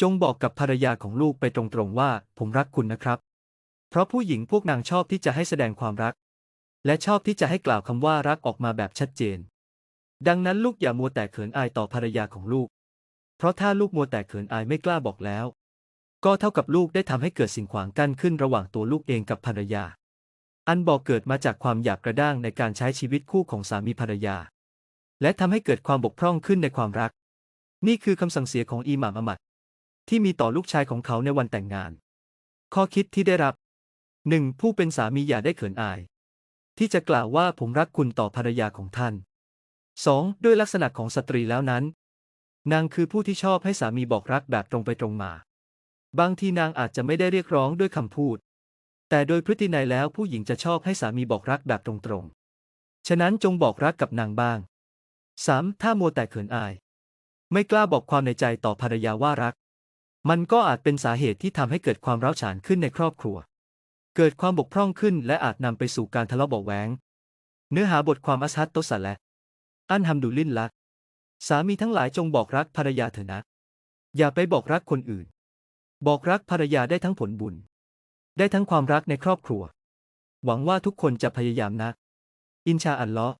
จงบอกกับภรรยาของลูกไปตรงๆว่า ผมรักคุณนะครับ เพราะผู้หญิงพวกนางชอบที่จะให้แสดงความรัก และชอบที่จะให้กล่าวคำว่ารักออกมาแบบชัดเจน ดังนั้นลูกอย่ามัวแต่เขินอายต่อภรรยาของลูก เพราะถ้าลูกมัวแต่เขินอายไม่กล้าบอกแล้ว ก็เท่ากับลูกได้ทำให้เกิดสิ่งขวางกั้นขึ้นระหว่างตัวลูกเองกับภรรยา อันบอกเกิดมาจากความหยาบกระด้างในการใช้ชีวิตคู่ของสามีภรรยา และทำให้เกิดความบกพร่องขึ้นในความรัก นี่คือคำสั่งเสียของอีหม่ามอมัด ที่มีต่อลูกชายของเขาในวันแต่งงาน ข้อคิดที่ได้รับ 1. ผู้เป็นสามีอย่าได้เขินอาย ที่จะกล่าวว่าผมรักคุณต่อภรรยาของท่าน 2. ด้วยลักษณะของสตรีแล้วนั้น นางคือผู้ที่ชอบให้สามีบอกรักแบบตรงไปตรงมา บางทีนางอาจจะไม่ได้เรียกร้องด้วยคำพูด แต่โดยพฤตินัยแล้วผู้หญิงจะชอบให้สามีบอกรักแบบตรงๆ ฉะนั้นจงบอกรักกับนางบ้าง 3. ถ้ามัวแต่เขินอาย ไม่กล้าบอกความในใจต่อภรรยาว่ารัก มันก็อาจเป็นสาเหตุที่ทำให้เกิดความร้าวฉานขึ้นในครอบครัว เกิดความบกพร่องขึ้นและอาจนำไปสู่การทะเลาะเบาะแว้งเนื้อหาบทความอัสฮัตโตสะและ อันฮัมดุลินละสามีทั้งหลายจงบอกรักภรรยาเถอะนะ อย่าไปบอกรักคนอื่น บอกรักภรรยาได้ทั้งผลบุญ ได้ทั้งความรักในครอบครัว หวังว่าทุกคนจะพยายามนะ อินชาอัลลอฮ์